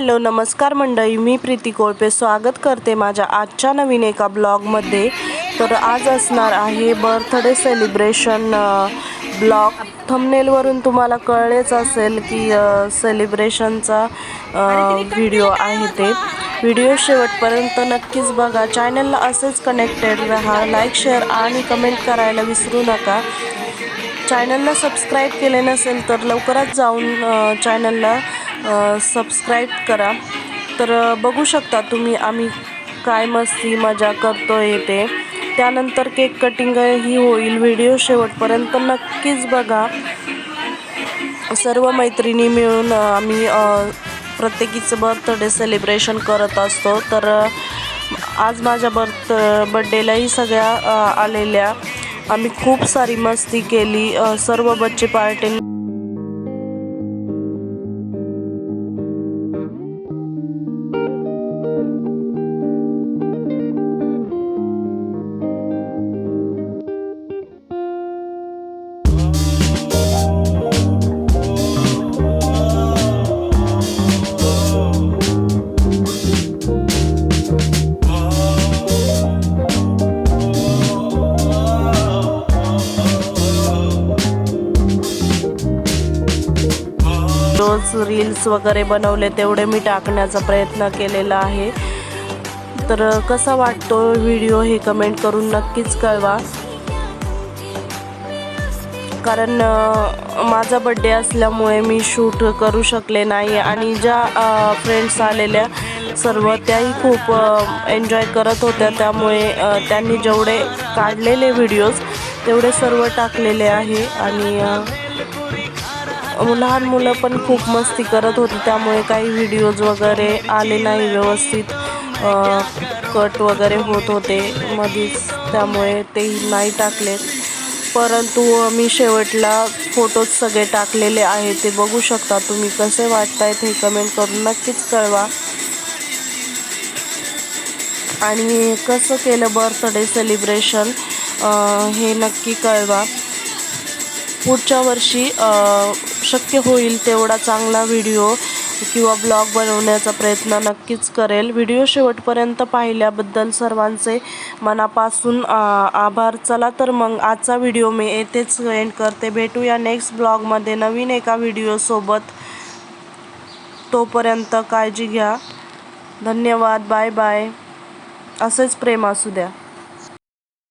Hello नमस्कार मंडळी मी प्रीती कोळपे स्वागत करते माझ्या आजच्या नवीन एका ब्लॉगमध्ये. तर आज असणार आहे बर्थडे सेलिब्रेशन ब्लॉग. थंबनेलवरून तुम्हाला कळलेच असेल की सेलिब्रेशनचा व्हिडिओ आहे ते. व्हिडिओ शेवटपर्यंत नक्कीच बघा. चॅनलला असेच कनेक्टेड राहा. लाईक शेअर आणि कमेंट करायला विसरू नका. चॅनलला सबस्क्राईब केले नसेल तर लवकरच जाऊन चॅनलला सबस्क्राईब करा. तर बघू शकता तुम्ही आम्ही काय मस्ती मजा करतो आहे ते. त्यानंतर केक कटिंगही होईल व्हिडिओ शेवटपर्यंत नक्कीच बघा. सर्व मैत्रिणी मिळून आम्ही प्रत्येकीचं बर्थडे सेलिब्रेशन करत असतो. तर आज माझ्या बर्थ बड्डेलाही सगळ्या आलेल्या. आम्ही खूप सारी मस्ती केली. सर्व बच्चे पार्टी रोज रील्स वगैरे बनवले तेवढे मी टाकण्याचा प्रयत्न केलेला आहे. तर कसा वाटतो व्हिडिओ हे कमेंट करून नक्कीच कळवा. कारण माझा बड्डे असल्यामुळे मी शूट करू शकले नाही आणि ज्या फ्रेंड्स आलेल्या सर्व त्याही खूप एन्जॉय करत होत्या. त्यामुळे त्यांनी जेवढे काढलेले व्हिडिओज तेवढे सर्व टाकलेले आहे. आणि लहान मुलं पण खूप मस्ती करत होती त्यामुळे काही व्हिडिओज वगैरे आले नाही व्यवस्थित. कट वगैरे होत होते मधीच त्यामुळे ते नाही टाकले. परंतु मी शेवटला फोटोज सगळे टाकलेले आहे ते बघू शकता. तुम्ही कसे वाटतायत हे कमेंट करून नक्कीच कळवा. आणि कसं केलं बर्थडे सेलिब्रेशन हे नक्की कळवा. पुढच्या वर्षी शक्य होईल तेवढा चांगला व्हिडिओ किंवा ब्लॉग बनवण्याचा प्रयत्न नक्कीच करेल. व्हिडिओ शेवटपर्यंत पाहिल्याबद्दल सर्वांचे मनापासून आभार. चला तर मग आजचा व्हिडिओ मी येथेच एंड करते. भेटूया नेक्स्ट ब्लॉगमध्ये नवीन एका व्हिडिओसोबत तोपर्यंत काळजी घ्या. धन्यवाद. Bye bye. असेच प्रेम असू द्या.